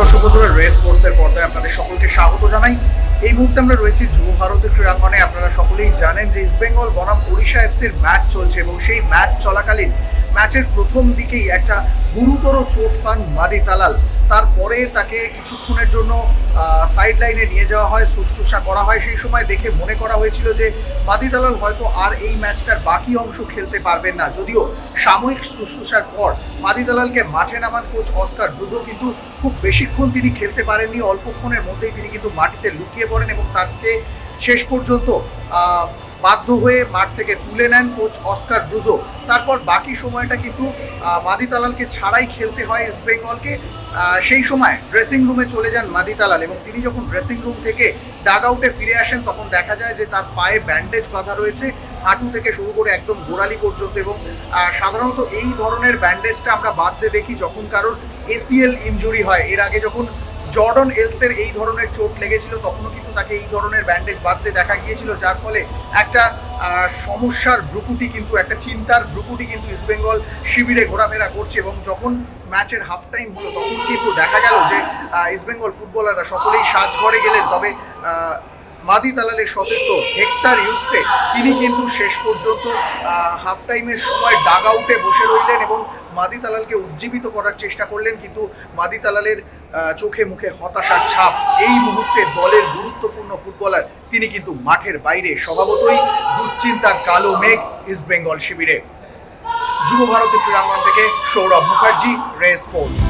দর্শক বন্ধুরা রেস স্পোর্টসের পর্দায় আপনাদের সকলকে স্বাগত জানাই। এই মুহূর্তে আমরা রয়েছি যুব ভারতের ক্রীড়াঙ্গনে। আপনারা সকলেই জানেন যে ইস্টবেঙ্গল বনাম, ওড়িশা এফসির ম্যাচ চলছে এবং সেই ম্যাচ চলাকালীন ম্যাচের প্রথম দিকেই একটা গুরুতর চোট পান মাদি তালাল। তারপরে তাকে কিছুক্ষণের জন্য সাইড লাইনে নিয়ে যাওয়া হয়, শুশ্রূষা করা হয়। সেই সময় দেখে মনে করা হয়েছিল যে মাদি তালাল হয়তো আর এই ম্যাচটার বাকি অংশ খেলতে পারবেন না। যদিও সাময়িক শুশ্রূষার পর মাদি দালালকে মাঠে নামান কোচ অস্কার ব্রুজো কিন্তু খুব বেশিক্ষণ তিনি খেলতে পারেননি। অল্পক্ষণের মধ্যেই তিনি কিন্তু মাটিতে লুটিয়ে পড়েন এবং তাকে শেষ পর্যন্ত বাধ্য হয়ে মাঠ থেকে তুলে নেন কোচ অস্কার ব্রুজো তারপর বাকি সময়টা কিন্তু মাদি তালালকে ছাড়াই খেলতে হয় ইস্ট বেঙ্গলকে সেই সময় ড্রেসিং রুমে চলে যান মাদি তালাল এবং তিনি যখন ড্রেসিং রুম থেকে ডাগ আউটে ফিরে আসেন, তখন দেখা যায় যে তার পায়ে ব্যান্ডেজ বাঁধা রয়েছে হাঁটু থেকে শুরু করে একদম গোড়ালি পর্যন্ত এবং সাধারণত এই ধরনের ব্যান্ডেজটা আমরা বাঁধতে দেখি যখন কারোর এসিএল ইনজুরি হয়। এর আগে যখন জর্ডন এলসের এই ধরনের চোট লেগেছিল, তখনও কিন্তু তাকে এই ধরনের ব্যান্ডেজ বাঁধতে দেখা গিয়েছিল, যার ফলে একটা সমস্যার ভ্রুকুটি কিন্তু, একটা চিন্তার ভ্রুকুটি কিন্তু ইস্টবেঙ্গল শিবিরে ঘোরাফেরা করছে এবং যখন ম্যাচের হাফ টাইম হলো, তখন কিন্তু দেখা গেল যে ইস্টবেঙ্গল ফুটবলাররা সকলেই সাজঘরে গেলেন। তবে মাদি তালালের সতীর্থ হেক্টর ইউসপে তিনি কিন্তু শেষ পর্যন্ত হাফ টাইমের সময় ডাগ আউটে বসে রইলেন এবং মাদি তালালকে উজ্জীবিত করার চেষ্টা করলেন। কিন্তু মাদি তালালের চোখে মুখে হতাশার ছাপ। এই মুহূর্তে দলের গুরুত্বপূর্ণ ফুটবলার, তিনি কিন্তু মাঠের বাইরে, স্বভাবতই দুশ্চিন্তার কালো মেঘ ইস্ট বেঙ্গল শিবিরে। যুব ভারতী ক্রীড়াঙ্গন থেকে সৌরভ মুখার্জি রে স্পোর্টস